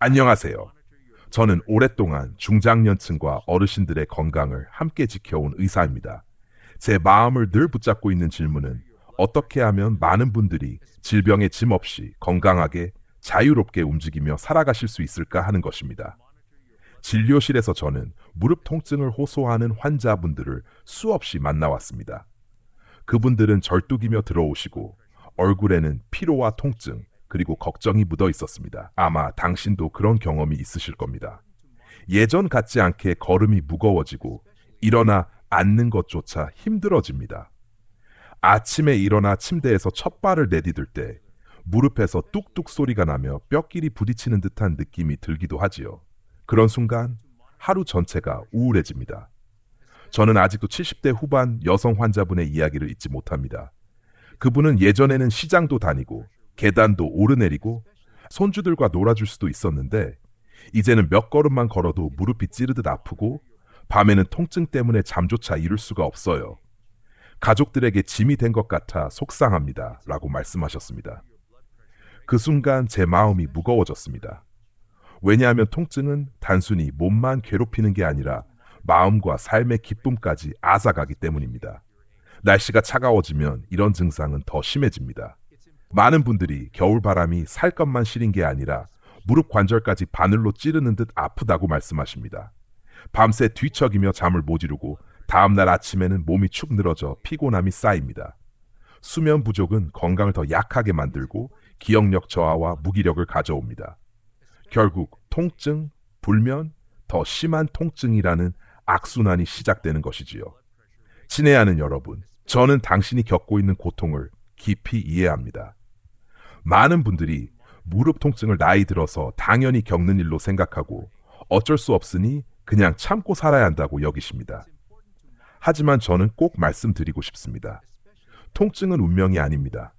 안녕하세요. 저는 오랫동안 중장년층과 어르신들의 건강을 함께 지켜온 의사입니다. 제 마음을 늘 붙잡고 있는 질문은 어떻게 하면 많은 분들이 질병에 짐 없이 건강하게 자유롭게 움직이며 살아가실 수 있을까 하는 것입니다. 진료실에서 저는 무릎 통증을 호소하는 환자분들을 수없이 만나왔습니다. 그분들은 절뚝이며 들어오시고 얼굴에는 피로와 통증 그리고 걱정이 묻어 있었습니다. 아마 당신도 그런 경험이 있으실 겁니다. 예전 같지 않게 걸음이 무거워지고 일어나 앉는 것조차 힘들어집니다. 아침에 일어나 침대에서 첫 발을 내디딜 때 무릎에서 뚝뚝 소리가 나며 뼈끼리 부딪히는 듯한 느낌이 들기도 하지요. 그런 순간 하루 전체가 우울해집니다. 저는 아직도 70대 후반 여성 환자분의 이야기를 잊지 못합니다. 그분은 예전에는 시장도 다니고 계단도 오르내리고 손주들과 놀아줄 수도 있었는데 이제는 몇 걸음만 걸어도 무릎이 찌르듯 아프고 밤에는 통증 때문에 잠조차 이룰 수가 없어요. 가족들에게 짐이 된 것 같아 속상합니다. 라고 말씀하셨습니다. 그 순간 제 마음이 무거워졌습니다. 왜냐하면 통증은 단순히 몸만 괴롭히는 게 아니라 마음과 삶의 기쁨까지 앗아가기 때문입니다. 날씨가 차가워지면 이런 증상은 더 심해집니다. 많은 분들이 겨울바람이 살갗만 시린 게 아니라 무릎 관절까지 바늘로 찌르는 듯 아프다고 말씀하십니다. 밤새 뒤척이며 잠을 못 이루고 다음날 아침에는 몸이 축 늘어져 피곤함이 쌓입니다. 수면 부족은 건강을 더 약하게 만들고 기억력 저하와 무기력을 가져옵니다. 결국 통증, 불면, 더 심한 통증이라는 악순환이 시작되는 것이지요. 친애하는 여러분, 저는 당신이 겪고 있는 고통을 깊이 이해합니다. 많은 분들이 무릎 통증을 나이 들어서 당연히 겪는 일로 생각하고 어쩔 수 없으니 그냥 참고 살아야 한다고 여기십니다. 하지만 저는 꼭 말씀드리고 싶습니다. 통증은 운명이 아닙니다.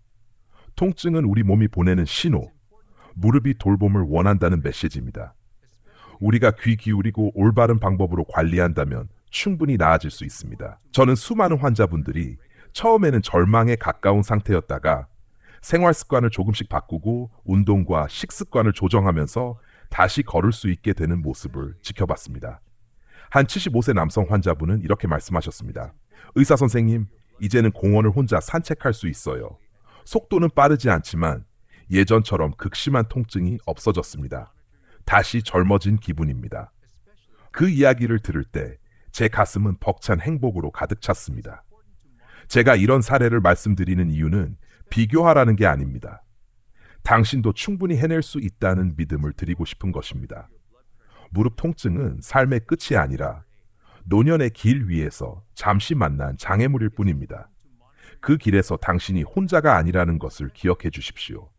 통증은 우리 몸이 보내는 신호, 무릎이 돌봄을 원한다는 메시지입니다. 우리가 귀 기울이고 올바른 방법으로 관리한다면 충분히 나아질 수 있습니다. 저는 수많은 환자분들이 처음에는 절망에 가까운 상태였다가 생활 습관을 조금씩 바꾸고 운동과 식습관을 조정하면서 다시 걸을 수 있게 되는 모습을 지켜봤습니다. 한 75세 남성 환자분은 이렇게 말씀하셨습니다. 의사 선생님, 이제는 공원을 혼자 산책할 수 있어요. 속도는 빠르지 않지만 예전처럼 극심한 통증이 없어졌습니다. 다시 젊어진 기분입니다. 그 이야기를 들을 때 제 가슴은 벅찬 행복으로 가득 찼습니다. 제가 이런 사례를 말씀드리는 이유는 비교하라는 게 아닙니다. 당신도 충분히 해낼 수 있다는 믿음을 드리고 싶은 것입니다. 무릎 통증은 삶의 끝이 아니라 노년의 길 위에서 잠시 만난 장애물일 뿐입니다. 그 길에서 당신이 혼자가 아니라는 것을 기억해 주십시오.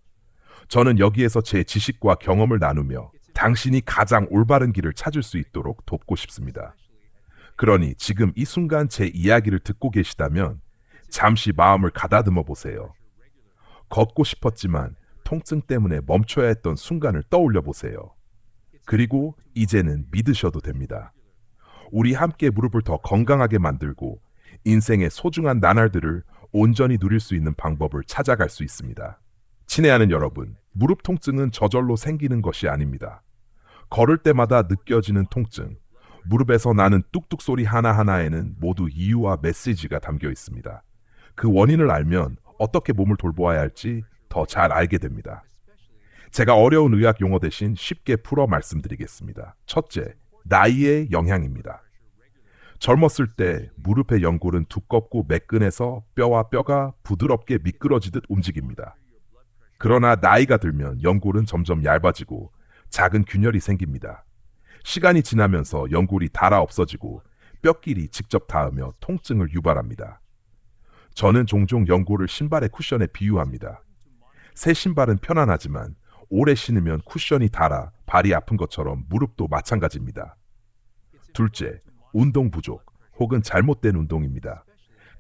저는 여기에서 제 지식과 경험을 나누며 당신이 가장 올바른 길을 찾을 수 있도록 돕고 싶습니다. 그러니 지금 이 순간 제 이야기를 듣고 계시다면 잠시 마음을 가다듬어 보세요. 걷고 싶었지만 통증 때문에 멈춰야 했던 순간을 떠올려 보세요. 그리고 이제는 믿으셔도 됩니다. 우리 함께 무릎을 더 건강하게 만들고 인생의 소중한 나날들을 온전히 누릴 수 있는 방법을 찾아갈 수 있습니다. 친애하는 여러분, 무릎 통증은 저절로 생기는 것이 아닙니다. 걸을 때마다 느껴지는 통증, 무릎에서 나는 뚝뚝 소리 하나하나에는 모두 이유와 메시지가 담겨 있습니다. 그 원인을 알면 어떻게 몸을 돌보아야 할지 더 잘 알게 됩니다. 제가 어려운 의학 용어 대신 쉽게 풀어 말씀드리겠습니다. 첫째, 나이의 영향입니다. 젊었을 때 무릎의 연골은 두껍고 매끈해서 뼈와 뼈가 부드럽게 미끄러지듯 움직입니다. 그러나 나이가 들면 연골은 점점 얇아지고 작은 균열이 생깁니다. 시간이 지나면서 연골이 닳아 없어지고 뼈끼리 직접 닿으며 통증을 유발합니다. 저는 종종 연골을 신발의 쿠션에 비유합니다. 새 신발은 편안하지만 오래 신으면 쿠션이 닳아 발이 아픈 것처럼 무릎도 마찬가지입니다. 둘째, 운동 부족 혹은 잘못된 운동입니다.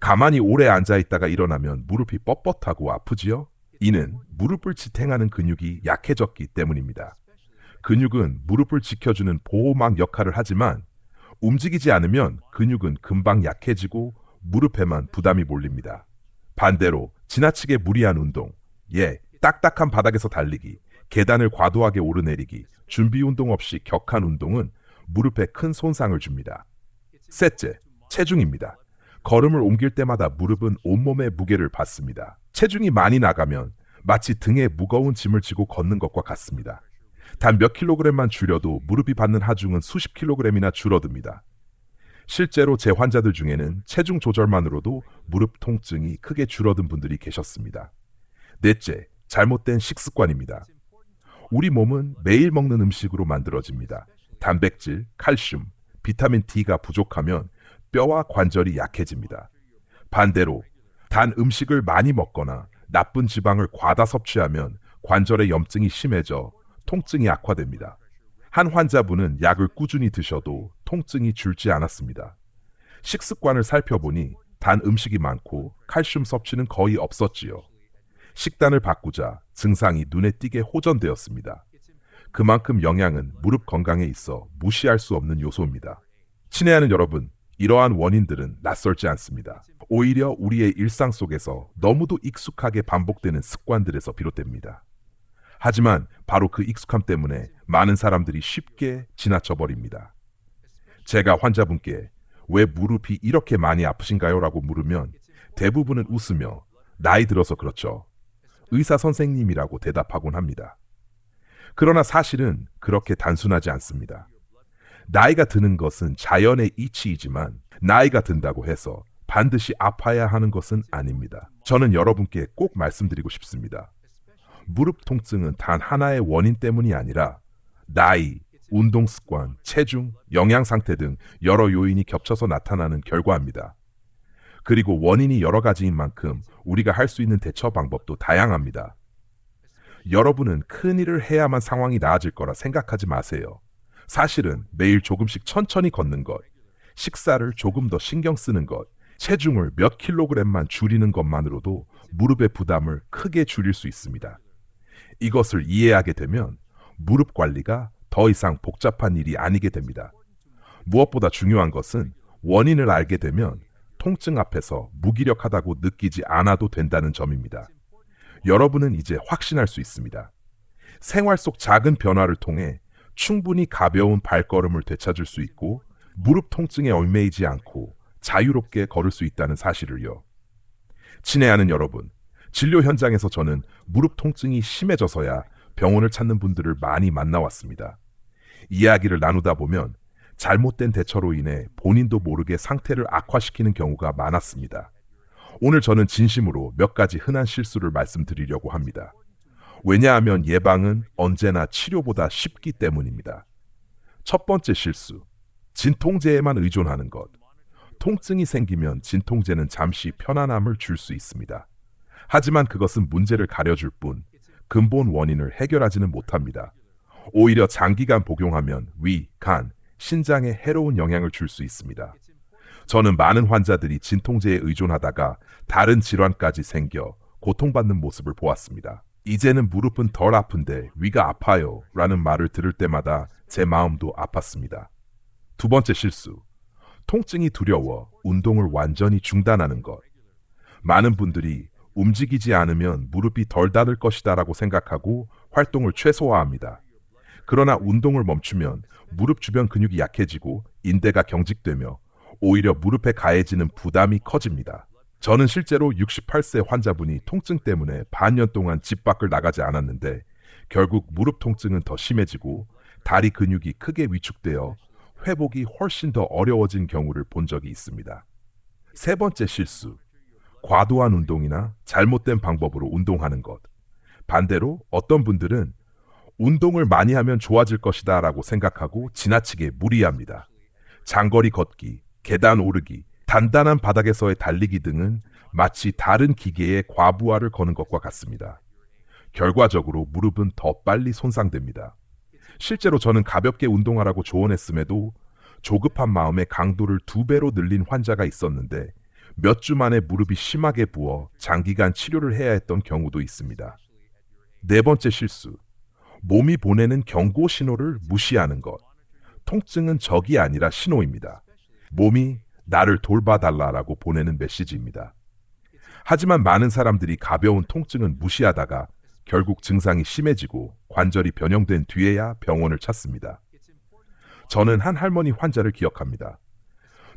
가만히 오래 앉아 있다가 일어나면 무릎이 뻣뻣하고 아프지요? 이는 무릎을 지탱하는 근육이 약해졌기 때문입니다. 근육은 무릎을 지켜주는 보호막 역할을 하지만 움직이지 않으면 근육은 금방 약해지고 무릎에만 부담이 몰립니다. 반대로 지나치게 무리한 운동, 예, 딱딱한 바닥에서 달리기, 계단을 과도하게 오르내리기, 준비 운동 없이 격한 운동은 무릎에 큰 손상을 줍니다. 셋째, 체중입니다. 걸음을 옮길 때마다 무릎은 온몸의 무게를 받습니다. 체중이 많이 나가면 마치 등에 무거운 짐을 지고 걷는 것과 같습니다. 단 몇 킬로그램만 줄여도 무릎이 받는 하중은 수십 킬로그램이나 줄어듭니다. 실제로 제 환자들 중에는 체중 조절만으로도 무릎 통증이 크게 줄어든 분들이 계셨습니다. 넷째, 잘못된 식습관입니다. 우리 몸은 매일 먹는 음식으로 만들어집니다. 단백질, 칼슘, 비타민 D가 부족하면 뼈와 관절이 약해집니다. 반대로 단 음식을 많이 먹거나 나쁜 지방을 과다 섭취하면 관절의 염증이 심해져 통증이 악화됩니다. 한 환자분은 약을 꾸준히 드셔도 통증이 줄지 않았습니다. 식습관을 살펴보니 단 음식이 많고 칼슘 섭취는 거의 없었지요. 식단을 바꾸자 증상이 눈에 띄게 호전되었습니다. 그만큼 영양은 무릎 건강에 있어 무시할 수 없는 요소입니다. 친애하는 여러분, 이러한 원인들은 낯설지 않습니다. 오히려 우리의 일상 속에서 너무도 익숙하게 반복되는 습관들에서 비롯됩니다. 하지만 바로 그 익숙함 때문에 많은 사람들이 쉽게 지나쳐 버립니다. 제가 환자분께 왜 무릎이 이렇게 많이 아프신가요? 라고 물으면 대부분은 웃으며 나이 들어서 그렇죠. 의사 선생님이라고 대답하곤 합니다. 그러나 사실은 그렇게 단순하지 않습니다. 나이가 드는 것은 자연의 이치이지만 나이가 든다고 해서 반드시 아파야 하는 것은 아닙니다. 저는 여러분께 꼭 말씀드리고 싶습니다. 무릎 통증은 단 하나의 원인 때문이 아니라 나이, 운동 습관, 체중, 영양 상태 등 여러 요인이 겹쳐서 나타나는 결과입니다. 그리고 원인이 여러 가지인 만큼 우리가 할 수 있는 대처 방법도 다양합니다. 여러분은 큰 일을 해야만 상황이 나아질 거라 생각하지 마세요. 사실은 매일 조금씩 천천히 걷는 것, 식사를 조금 더 신경 쓰는 것, 체중을 몇 킬로그램만 줄이는 것만으로도 무릎의 부담을 크게 줄일 수 있습니다. 이것을 이해하게 되면 무릎 관리가 더 이상 복잡한 일이 아니게 됩니다. 무엇보다 중요한 것은 원인을 알게 되면 통증 앞에서 무기력하다고 느끼지 않아도 된다는 점입니다. 여러분은 이제 확신할 수 있습니다. 생활 속 작은 변화를 통해 충분히 가벼운 발걸음을 되찾을 수 있고 무릎 통증에 얽매이지 않고 자유롭게 걸을 수 있다는 사실을요. 친애하는 여러분, 진료 현장에서 저는 무릎 통증이 심해져서야 병원을 찾는 분들을 많이 만나왔습니다. 이야기를 나누다 보면 잘못된 대처로 인해 본인도 모르게 상태를 악화시키는 경우가 많았습니다. 오늘 저는 진심으로 몇 가지 흔한 실수를 말씀드리려고 합니다. 왜냐하면 예방은 언제나 치료보다 쉽기 때문입니다. 첫 번째 실수. 진통제에만 의존하는 것. 통증이 생기면 진통제는 잠시 편안함을 줄 수 있습니다. 하지만 그것은 문제를 가려줄 뿐 근본 원인을 해결하지는 못합니다. 오히려 장기간 복용하면 위, 간, 신장에 해로운 영향을 줄 수 있습니다. 저는 많은 환자들이 진통제에 의존하다가 다른 질환까지 생겨 고통받는 모습을 보았습니다. 이제는 무릎은 덜 아픈데 위가 아파요 라는 말을 들을 때마다 제 마음도 아팠습니다. 두 번째 실수. 통증이 두려워 운동을 완전히 중단하는 것. 많은 분들이 움직이지 않으면 무릎이 덜 닫을 것이다 라고 생각하고 활동을 최소화합니다. 그러나 운동을 멈추면 무릎 주변 근육이 약해지고 인대가 경직되며 오히려 무릎에 가해지는 부담이 커집니다. 저는 실제로 68세 환자분이 통증 때문에 반년 동안 집 밖을 나가지 않았는데 결국 무릎 통증은 더 심해지고 다리 근육이 크게 위축되어 회복이 훨씬 더 어려워진 경우를 본 적이 있습니다. 세 번째 실수. 과도한 운동이나 잘못된 방법으로 운동하는 것. 반대로 어떤 분들은 운동을 많이 하면 좋아질 것이다 라고 생각하고 지나치게 무리합니다. 장거리 걷기, 계단 오르기, 단단한 바닥에서의 달리기 등은 마치 다른 기계의 과부하를 거는 것과 같습니다. 결과적으로 무릎은 더 빨리 손상됩니다. 실제로 저는 가볍게 운동하라고 조언했음에도 조급한 마음에 강도를 두 배로 늘린 환자가 있었는데 몇 주 만에 무릎이 심하게 부어 장기간 치료를 해야 했던 경우도 있습니다. 네 번째 실수. 몸이 보내는 경고 신호를 무시하는 것. 통증은 적이 아니라 신호입니다. 몸이 나를 돌봐달라라고 보내는 메시지입니다. 하지만 많은 사람들이 가벼운 통증은 무시하다가 결국 증상이 심해지고 관절이 변형된 뒤에야 병원을 찾습니다. 저는 한 할머니 환자를 기억합니다.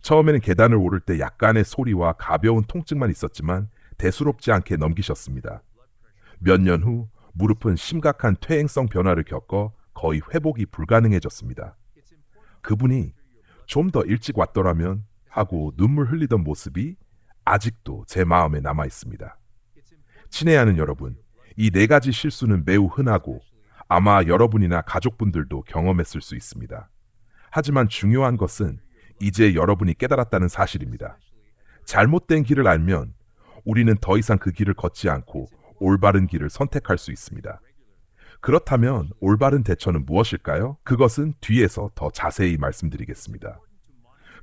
처음에는 계단을 오를 때 약간의 소리와 가벼운 통증만 있었지만 대수롭지 않게 넘기셨습니다. 몇 년 후 무릎은 심각한 퇴행성 변화를 겪어 거의 회복이 불가능해졌습니다. 그분이 좀 더 일찍 왔더라면 하고 눈물 흘리던 모습이 아직도 제 마음에 남아 있습니다. 친애하는 여러분, 이 네 가지 실수는 매우 흔하고 아마 여러분이나 가족분들도 경험했을 수 있습니다. 하지만 중요한 것은 이제 여러분이 깨달았다는 사실입니다. 잘못된 길을 알면 우리는 더 이상 그 길을 걷지 않고 올바른 길을 선택할 수 있습니다. 그렇다면 올바른 대처는 무엇일까요? 그것은 뒤에서 더 자세히 말씀드리겠습니다.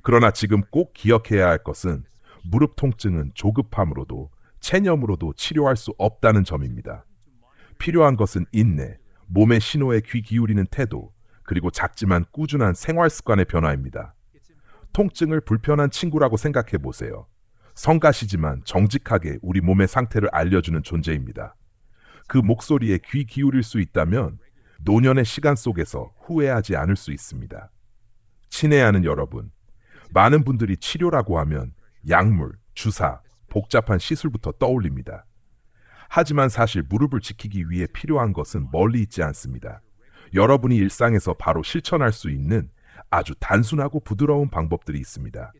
그러나 지금 꼭 기억해야 할 것은 무릎 통증은 조급함으로도 체념으로도 치료할 수 없다는 점입니다. 필요한 것은 인내, 몸의 신호에 귀 기울이는 태도, 그리고 작지만 꾸준한 생활 습관의 변화입니다. 통증을 불편한 친구라고 생각해 보세요. 성가시지만 정직하게 우리 몸의 상태를 알려주는 존재입니다. 그 목소리에 귀 기울일 수 있다면 노년의 시간 속에서 후회하지 않을 수 있습니다. 친애하는 여러분, 많은 분들이 치료라고 하면 약물, 주사, 복잡한 시술부터 떠올립니다. 하지만 사실 무릎을 지키기 위해 필요한 것은 멀리 있지 않습니다. 여러분이 일상에서 바로 실천할 수 있는 아주 단순하고 부드러운 방법들이 있습니다.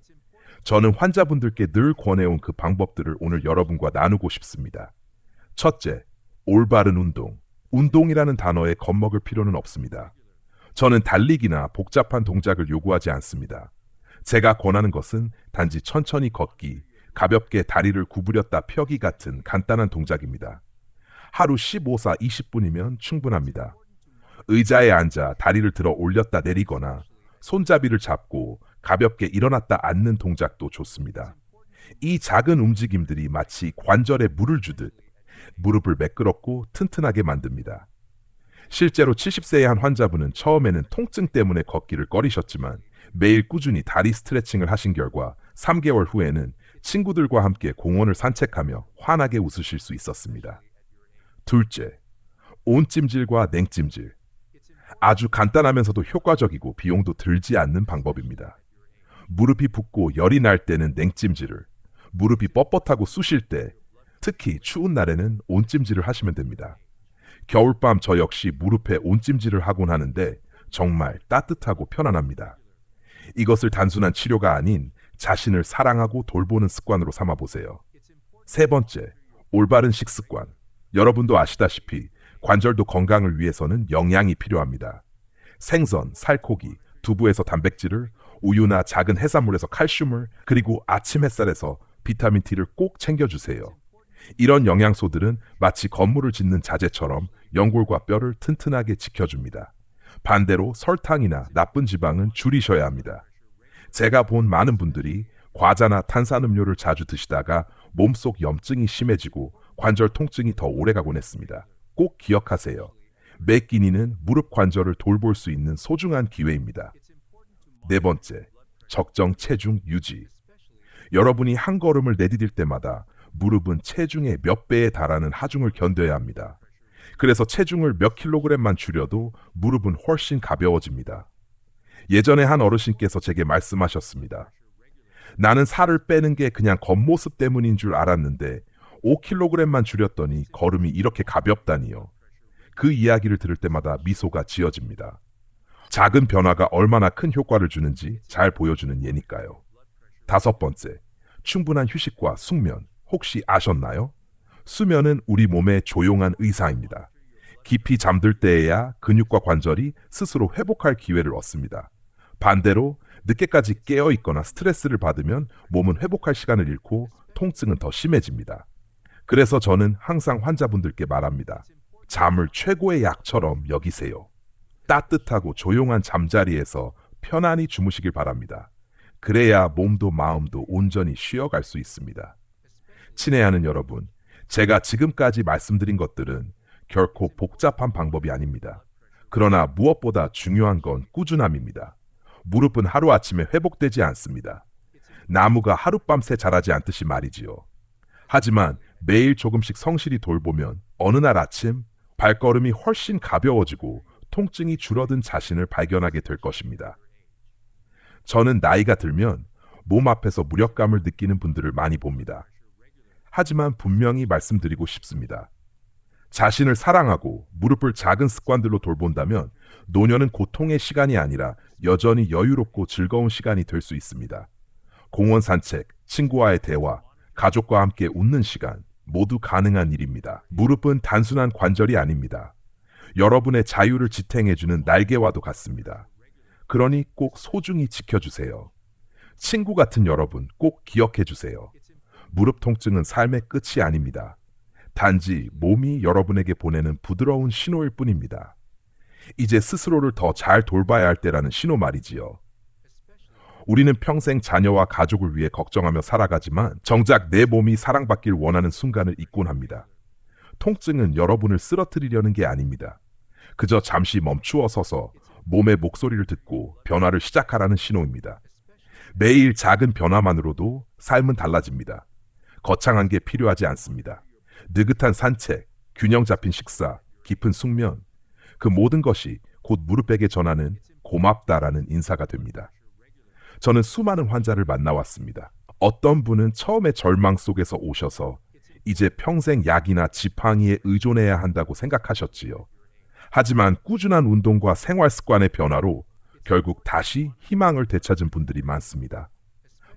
저는 환자분들께 늘 권해온 그 방법들을 오늘 여러분과 나누고 싶습니다. 첫째, 올바른 운동. 운동이라는 단어에 겁먹을 필요는 없습니다. 저는 달리기나 복잡한 동작을 요구하지 않습니다. 제가 권하는 것은 단지 천천히 걷기, 가볍게 다리를 구부렸다 펴기 같은 간단한 동작입니다. 하루 15사 20분이면 충분합니다. 의자에 앉아 다리를 들어 올렸다 내리거나 손잡이를 잡고 가볍게 일어났다 앉는 동작도 좋습니다. 이 작은 움직임들이 마치 관절에 물을 주듯 무릎을 매끄럽고 튼튼하게 만듭니다. 실제로 70세의 한 환자분은 처음에는 통증 때문에 걷기를 꺼리셨지만 매일 꾸준히 다리 스트레칭을 하신 결과 3개월 후에는 친구들과 함께 공원을 산책하며 환하게 웃으실 수 있었습니다. 둘째, 온찜질과 냉찜질. 아주 간단하면서도 효과적이고 비용도 들지 않는 방법입니다. 무릎이 붓고 열이 날 때는 냉찜질을, 무릎이 뻣뻣하고 쑤실 때, 특히 추운 날에는 온찜질을 하시면 됩니다. 겨울밤 저 역시 무릎에 온찜질을 하곤 하는데 정말 따뜻하고 편안합니다. 이것을 단순한 치료가 아닌 자신을 사랑하고 돌보는 습관으로 삼아 보세요. 세 번째, 올바른 식습관. 여러분도 아시다시피 관절도 건강을 위해서는 영양이 필요합니다. 생선, 살코기, 두부에서 단백질을, 우유나 작은 해산물에서 칼슘을, 그리고 아침 햇살에서 비타민 T를 꼭 챙겨주세요. 이런 영양소들은 마치 건물을 짓는 자재처럼 연골과 뼈를 튼튼하게 지켜줍니다. 반대로 설탕이나 나쁜 지방은 줄이셔야 합니다. 제가 본 많은 분들이 과자나 탄산음료를 자주 드시다가 몸속 염증이 심해지고 관절 통증이 더 오래 가곤 했습니다. 꼭 기억하세요. 매 끼니는 무릎 관절을 돌볼 수 있는 소중한 기회입니다. 네 번째, 적정 체중 유지. 여러분이 한 걸음을 내디딜 때마다 무릎은 체중의 몇 배에 달하는 하중을 견뎌야 합니다. 그래서 체중을 몇 킬로그램만 줄여도 무릎은 훨씬 가벼워집니다. 예전에 한 어르신께서 제게 말씀하셨습니다. 나는 살을 빼는 게 그냥 겉모습 때문인 줄 알았는데 5kg만 줄였더니 걸음이 이렇게 가볍다니요. 그 이야기를 들을 때마다 미소가 지어집니다. 작은 변화가 얼마나 큰 효과를 주는지 잘 보여주는 예니까요. 다섯 번째, 충분한 휴식과 숙면. 혹시 아셨나요? 수면은 우리 몸의 조용한 의사입니다. 깊이 잠들 때에야 근육과 관절이 스스로 회복할 기회를 얻습니다. 반대로 늦게까지 깨어 있거나 스트레스를 받으면 몸은 회복할 시간을 잃고 통증은 더 심해집니다. 그래서 저는 항상 환자분들께 말합니다. 잠을 최고의 약처럼 여기세요. 따뜻하고 조용한 잠자리에서 편안히 주무시길 바랍니다. 그래야 몸도 마음도 온전히 쉬어갈 수 있습니다. 친애하는 여러분, 제가 지금까지 말씀드린 것들은 결코 복잡한 방법이 아닙니다. 그러나 무엇보다 중요한 건 꾸준함입니다. 무릎은 하루아침에 회복되지 않습니다. 나무가 하룻밤새 자라지 않듯이 말이지요. 하지만 매일 조금씩 성실히 돌보면 어느 날 아침 발걸음이 훨씬 가벼워지고 통증이 줄어든 자신을 발견하게 될 것입니다. 저는 나이가 들면 몸 앞에서 무력감을 느끼는 분들을 많이 봅니다. 하지만 분명히 말씀드리고 싶습니다. 자신을 사랑하고 무릎을 작은 습관들로 돌본다면 노년은 고통의 시간이 아니라 여전히 여유롭고 즐거운 시간이 될 수 있습니다. 공원 산책, 친구와의 대화, 가족과 함께 웃는 시간, 모두 가능한 일입니다. 무릎은 단순한 관절이 아닙니다. 여러분의 자유를 지탱해주는 날개와도 같습니다. 그러니 꼭 소중히 지켜주세요. 친구 같은 여러분 꼭 기억해주세요. 무릎 통증은 삶의 끝이 아닙니다. 단지 몸이 여러분에게 보내는 부드러운 신호일 뿐입니다. 이제 스스로를 더 잘 돌봐야 할 때라는 신호 말이지요. 우리는 평생 자녀와 가족을 위해 걱정하며 살아가지만 정작 내 몸이 사랑받길 원하는 순간을 잊곤 합니다. 통증은 여러분을 쓰러뜨리려는 게 아닙니다. 그저 잠시 멈추어 서서 몸의 목소리를 듣고 변화를 시작하라는 신호입니다. 매일 작은 변화만으로도 삶은 달라집니다. 거창한 게 필요하지 않습니다. 느긋한 산책, 균형 잡힌 식사, 깊은 숙면, 그 모든 것이 곧 무릎에게 전하는 고맙다라는 인사가 됩니다. 저는 수많은 환자를 만나왔습니다. 어떤 분은 처음에 절망 속에서 오셔서 이제 평생 약이나 지팡이에 의존해야 한다고 생각하셨지요. 하지만 꾸준한 운동과 생활 습관의 변화로 결국 다시 희망을 되찾은 분들이 많습니다.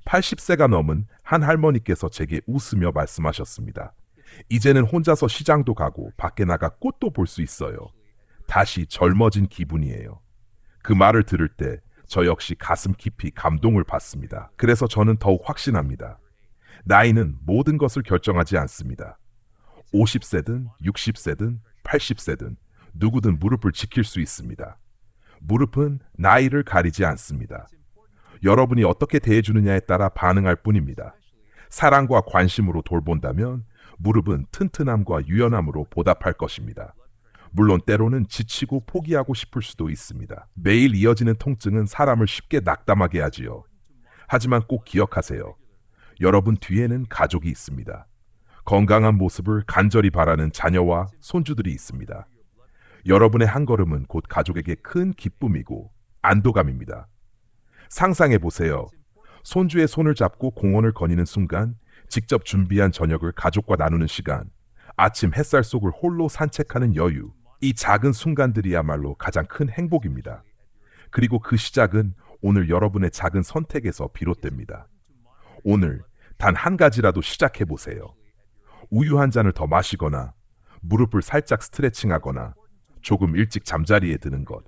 80세가 넘은 한 할머니께서 제게 웃으며 말씀하셨습니다. 이제는 혼자서 시장도 가고 밖에 나가 꽃도 볼 수 있어요. 다시 젊어진 기분이에요. 그 말을 들을 때 저 역시 가슴 깊이 감동을 받습니다. 그래서 저는 더욱 확신합니다. 나이는 모든 것을 결정하지 않습니다. 50세든 60세든 80세든 누구든 무릎을 지킬 수 있습니다. 무릎은 나이를 가리지 않습니다. 여러분이 어떻게 대해주느냐에 따라 반응할 뿐입니다. 사랑과 관심으로 돌본다면 무릎은 튼튼함과 유연함으로 보답할 것입니다. 물론 때로는 지치고 포기하고 싶을 수도 있습니다. 매일 이어지는 통증은 사람을 쉽게 낙담하게 하지요. 하지만 꼭 기억하세요. 여러분 뒤에는 가족이 있습니다. 건강한 모습을 간절히 바라는 자녀와 손주들이 있습니다. 여러분의 한 걸음은 곧 가족에게 큰 기쁨이고 안도감입니다. 상상해 보세요. 손주의 손을 잡고 공원을 거니는 순간 직접 준비한 저녁을 가족과 나누는 시간, 아침 햇살 속을 홀로 산책하는 여유, 이 작은 순간들이야말로 가장 큰 행복입니다. 그리고 그 시작은 오늘 여러분의 작은 선택에서 비롯됩니다. 오늘 단 한 가지라도 시작해 보세요. 우유 한 잔을 더 마시거나, 무릎을 살짝 스트레칭하거나, 조금 일찍 잠자리에 드는 것,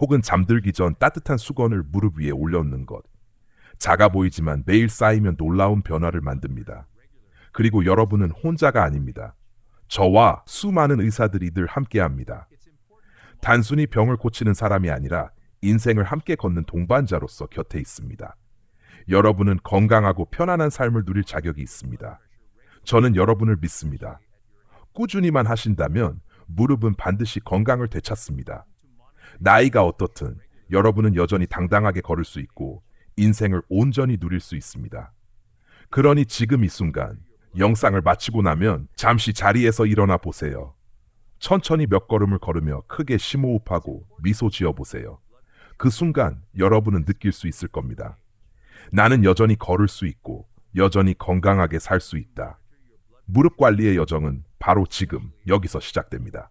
혹은 잠들기 전 따뜻한 수건을 무릎 위에 올려놓는 것. 작아 보이지만 매일 쌓이면 놀라운 변화를 만듭니다. 그리고 여러분은 혼자가 아닙니다. 저와 수많은 의사들이 늘 함께합니다. 단순히 병을 고치는 사람이 아니라 인생을 함께 걷는 동반자로서 곁에 있습니다. 여러분은 건강하고 편안한 삶을 누릴 자격이 있습니다. 저는 여러분을 믿습니다. 꾸준히만 하신다면 무릎은 반드시 건강을 되찾습니다. 나이가 어떻든 여러분은 여전히 당당하게 걸을 수 있고 인생을 온전히 누릴 수 있습니다. 그러니 지금 이 순간 영상을 마치고 나면 잠시 자리에서 일어나 보세요. 천천히 몇 걸음을 걸으며 크게 심호흡하고 미소 지어 보세요. 그 순간 여러분은 느낄 수 있을 겁니다. 나는 여전히 걸을 수 있고 여전히 건강하게 살 수 있다. 무릎 관리의 여정은 바로 지금 여기서 시작됩니다.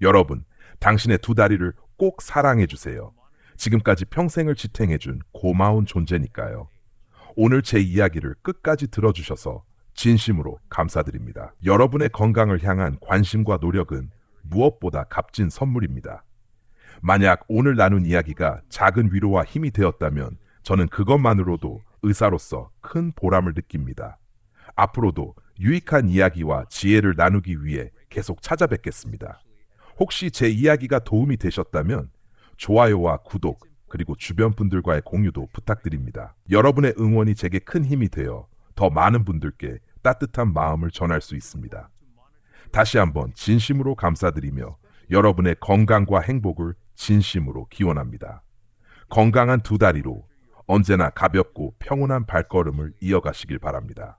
여러분, 당신의 두 다리를 꼭 사랑해 주세요. 지금까지 평생을 지탱해 준 고마운 존재니까요. 오늘 제 이야기를 끝까지 들어주셔서 진심으로 감사드립니다. 여러분의 건강을 향한 관심과 노력은 무엇보다 값진 선물입니다. 만약 오늘 나눈 이야기가 작은 위로와 힘이 되었다면 저는 그것만으로도 의사로서 큰 보람을 느낍니다. 앞으로도 유익한 이야기와 지혜를 나누기 위해 계속 찾아뵙겠습니다. 혹시 제 이야기가 도움이 되셨다면 좋아요와 구독, 그리고 주변 분들과의 공유도 부탁드립니다. 여러분의 응원이 제게 큰 힘이 되어 더 많은 분들께 따뜻한 마음을 전할 수 있습니다. 다시 한번 진심으로 감사드리며 여러분의 건강과 행복을 진심으로 기원합니다. 건강한 두 다리로 언제나 가볍고 평온한 발걸음을 이어가시길 바랍니다.